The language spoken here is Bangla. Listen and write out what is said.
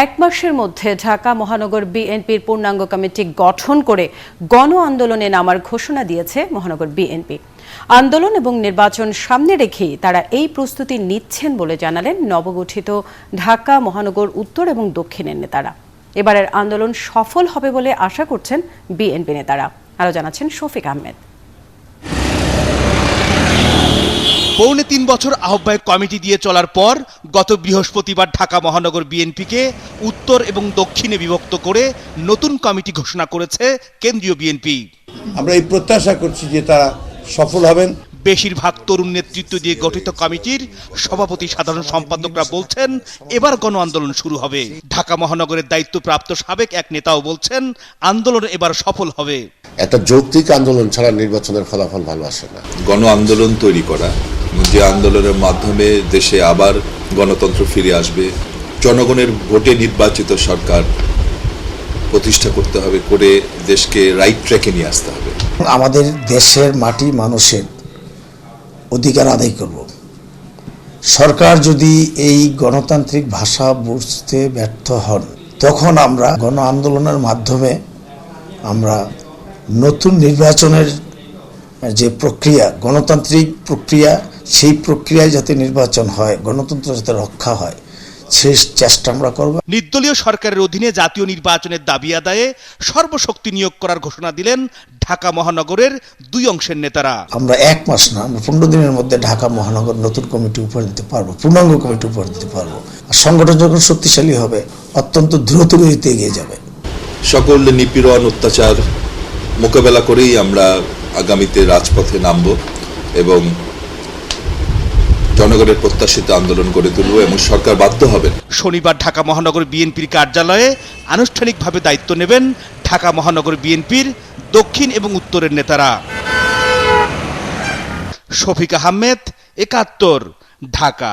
এক মাসের মধ্যে ঢাকা মহানগর বিএনপির পূর্ণাঙ্গ কমিটি গঠন করে গণ আন্দোলনে নামার ঘোষণা দিয়েছে মহানগর বিএনপি। আন্দোলন এবং নির্বাচন সামনে রেখেই তারা এই প্রস্তুতি নিচ্ছেন বলে জানালেন নবগঠিত ঢাকা মহানগর উত্তর এবং দক্ষিণের নেতারা। এবারের আন্দোলন সফল হবে বলে আশা করছেন বিএনপি নেতারা। আরও জানাচ্ছেন শফিক আহমেদ। পৌনে তিন বছর আহ্বায়ক কমিটি দিয়ে চলার পর গত বৃহস্পতিবার ঢাকা মহানগর বিএনপিকে উত্তর এবং দক্ষিণে বিভক্ত করে নতুন কমিটি ঘোষণা করেছে কেন্দ্রীয় বিএনপি। আমরা এই প্রত্যাশা করছি যে তারা সফল হবেন। বেশিরভাগ তরুণ নেতৃত্ব দিয়ে গঠিত কমিটির সভাপতি সাধারণ সম্পাদকরা বলছেন এবার গণ আন্দোলন শুরু হবে। ঢাকা মহানগরের দায়িত্বপ্রাপ্ত সাবেক এক নেতাও বলছেন আন্দোলন এবার সফল হবে। একটা যৌক্তিক আন্দোলন ছাড়া নির্বাচনের ফলাফল ভালো আসে না। গণ আন্দোলন তৈরি করা যে আন্দোলনের মাধ্যমে দেশে আবার গণতন্ত্র ফিরে আসবে, জনগণের ভোটে নির্বাচিত সরকার প্রতিষ্ঠা করতে হবে করে দেশকে রাইট ট্র্যাকে নিয়ে আসতে হবে। আমাদের দেশের মাটি মানুষের অধিকার আদায় করব। সরকার যদি এই গণতান্ত্রিক ভাষা বুঝতে ব্যর্থ হন, তখন আমরা গণ আন্দোলনের মাধ্যমে আমরা নতুন নির্বাচনের যে প্রক্রিয়া, গণতান্ত্রিক প্রক্রিয়া সেই প্রক্রিয়ায় যাতে নির্বাচন হয় গণতন্ত্র যাতে রক্ষা হয় সেই চেষ্টা আমরা করব। নির্দলীয় সরকারের অধীনে জাতীয় নির্বাচনের দাবি আদায়ে সর্বশক্তি নিয়োগ করার ঘোষণা দিলেন ঢাকা মহানগরের দুই অংশের নেতারা। আমরা এক মাস না আমরা পনেরো দিনের মধ্যে ঢাকা মহানগর নতুন কমিটি উপহার দিতে পারব পূর্ণাঙ্গ কমিটি উপহার দিতে পারব। আর সংগঠন যখন শক্তিশালী হবে অত্যন্ত দ্রুত গতিতে এগিয়ে যাবে। সকল নিপীড়ন অত্যাচার মোকাবেলা করেই আমরা আগামীতে রাজপথে নামব এবং জনগণের প্রত্যাশিত আন্দোলন গড়ে তুলব এবং সরকার বাধ্য হবেন। শনিবার ঢাকা মহানগর বিএনপির কার্যালয়ে আনুষ্ঠানিকভাবে দায়িত্ব নেবেন ঢাকা মহানগর বিএনপির দক্ষিণ এবং উত্তরের নেতারা। শফিক আহমেদ, একাত্তর, ঢাকা।